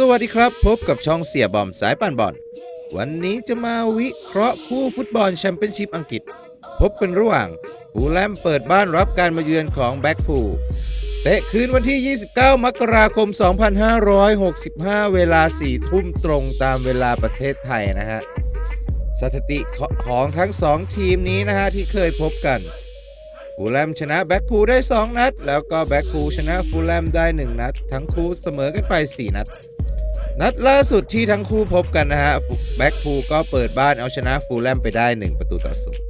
สวัสดีครับพบกับช่องเสียบอมสายปั่นบอล วันนี้จะมาวิเคราะห์คู่ฟุตบอลแชมเปี้ยนชิพอังกฤษ พบกันระหว่างฟูแลมเปิดบ้านรับการมาเยือนของแบ็กพูลเตะคืนวันที่ 29 มกราคม 2565 เวลา 4 ทุ่มตรงตามเวลาประเทศไทยนะฮะ สถิติของทั้ง 2 ทีมนี้นะฮะที่เคยพบกันฟูลแลมชนะแบ็กพูลได้ 2 นัด แล้วก็แบ็กพูลชนะฟูลแลมได้ 1 นัด ทั้งคู่เสมอกันไป 4 นัด นัดล่าสุดที่ทั้งคู่พบกันนะฮะแบ็กพูก็เปิดบ้านเอาชนะฟูลแลมไปได้ 1 ประตูต่อศูนย์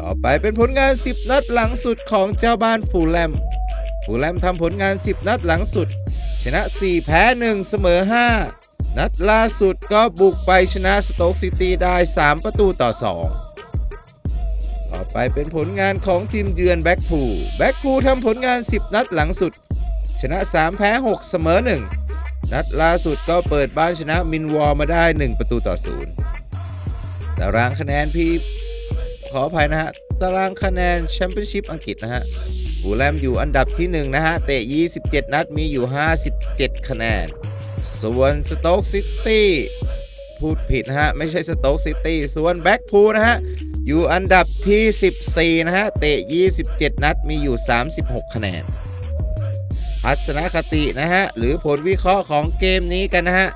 ต่อไปเป็นผลงาน 10 นัดหลังสุดของเจ้าบ้านฟูลแลมฟูลแลมทำผลงาน 10 นัดหลังสุด ชนะ 4 แพ้ 1 เสมอ 5 นัดล่าสุดก็บุกไปชนะสโต๊กซิตี้ได้ 3 ประตูต่อ 2ต่อไปเป็นผลงานของทีมเยือนแบ็กพูแบ็กพูทำผลงาน 10 นัดหลังสุด ชนะ 3 แพ้ 6 เสมอ 1 นัดล่าสุดก็เปิดบ้านชนะมินวอร์มาได้ 1 ประตูต่อ0ตารางคะแนนพี่ขออภัยนะฮะ ตารางคะแนนแชมเปี้ยนชิพอังกฤษนะฮะฟูแลมอยู่อันดับที่ 1 นะฮะ เตะ 27 นัดมีอยู่ 57 คะแนน ส่วนสโต๊กซิตี้พูดผิดนะฮะ ไม่ใช่สโต๊กซิตี้ส่วนแบ็กพูลนะฮะ อยู่อันดับที่ 14 นะฮะ เตะ 27 นัดมีอยู่ 36 คะแนน ทัศนคตินะฮะ หรือผลวิเคราะห์ของเกมนี้กันนะฮะ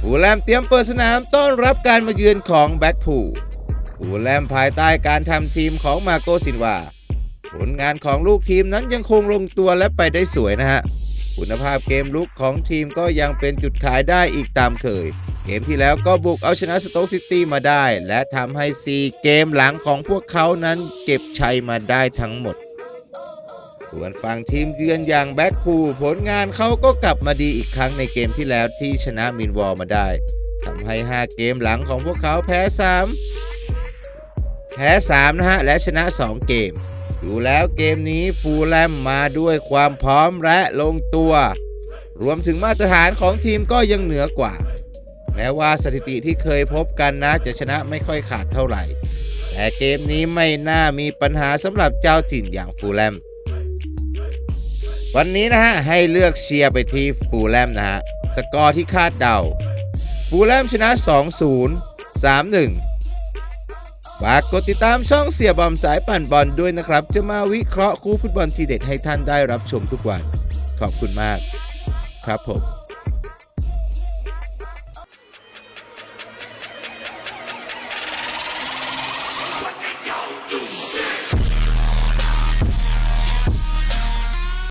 ฟูแลมเตรียมเปิดสนามต้อนรับการมาเยือนของแบ็กพูลฟูแลมภายใต้การทำทีมของมาโกซินวาผลงานของลูกทีมนั้นยังคงลงตัวและไปได้สวยนะฮะ คุณภาพเกมลุกของทีมก็ยังเป็นจุดขายได้อีกตามเคย เกมที่แล้วก็บุกเอาชนะสโต๊กซิตี้มาได้ และทำให้ 4 เกมหลังของพวกเขานั้นเก็บชัยมาได้ทั้งหมด ส่วนฝั่งทีมเยือนอย่างแบ็กพูลผลงานเขาก็กลับมาดีอีกครั้งในเกมที่แล้วที่ชนะมินวอลมาได้ทำให้ 5 เกมหลังของพวกเขาแพ้ 3 แพ้ 3 นะฮะ และชนะ 2 เกม ดูแล้วเกมนี้ฟูลแลมมาด้วยความพร้อมและลงตัว รวมถึงมาตรฐานของทีมก็ยังเหนือกว่า แม้ว่าสถิติที่เคยพบกันนะจะชนะไม่ค่อยขาดเท่าไหร่ แต่เกมนี้ไม่น่ามีปัญหาสำหรับเจ้าถิ่นอย่างฟูลแลม วันนี้นะฮะ ให้เลือกเชียร์ไปที่ฟูลแลมนะฮะ สกอร์ที่คาดเดา ฟูลแลมชนะ 2-0 3-1ฝากกดติดตามช่องเสียบอมสายปั่นบอลด้วยนะครับ จะมาวิเคราะห์คู่ฟุตบอลทีเด็ดให้ท่านได้รับชมทุกวัน ขอบคุณมาก ครับผม